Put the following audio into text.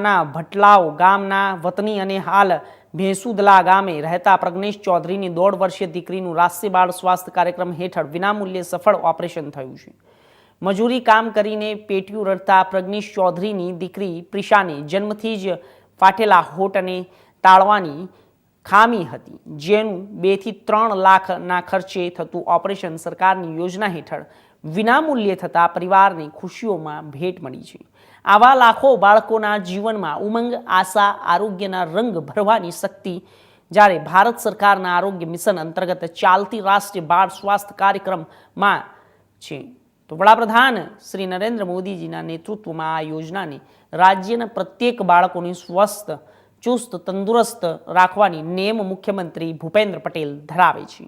બનાસકાંઠાના ભટલાવ ગામના વતની અને હાલ ભેંસુદલા ગામે રહેતા પ્રજ્ઞેશ ચૌધરીની દોઢ વર્ષીય દીકરીનું રાષ્ટ્રીય બાળ સ્વાસ્થ્ય કાર્યક્રમ હેઠળ વિનામૂલ્યે સફળ ઓપરેશન થયું છે. મજૂરી કામ કરીને પેટીયું રડતા પ્રજ્ઞેશ ચૌધરીની દીકરી પ્રિશાને જન્મથી જ ફાટેલા હોટ અને તાળવાની ખામી હતી, જેનું બેથી ત્રણ લાખના ખર્ચે થતું ઓપરેશન સરકારની યોજના હેઠળ વિનામૂલ્યે થતા પરિવારને ખુશીઓમાં ભેટ મળી છે. આવા લાખો બાળકોના જીવનમાં ઉમંગ, આશા, આરોગ્યના રંગ ભરવાની શક્તિ જ્યારે ભારત સરકારના આરોગ્ય મિશન અંતર્ગત ચાલતી રાષ્ટ્રીય બાળ સ્વાસ્થ્ય કાર્યક્રમમાં છે. તો વડાપ્રધાન શ્રી નરેન્દ્ર મોદીજીના નેતૃત્વમાં આ યોજનાને રાજ્યના પ્રત્યેક બાળકોને સ્વસ્થ ચુસ્ત તંદુરસ્ત રાખવાની નેમ મુખ્યમંત્રી ભૂપેન્દ્ર પટેલ ધરાવે છે.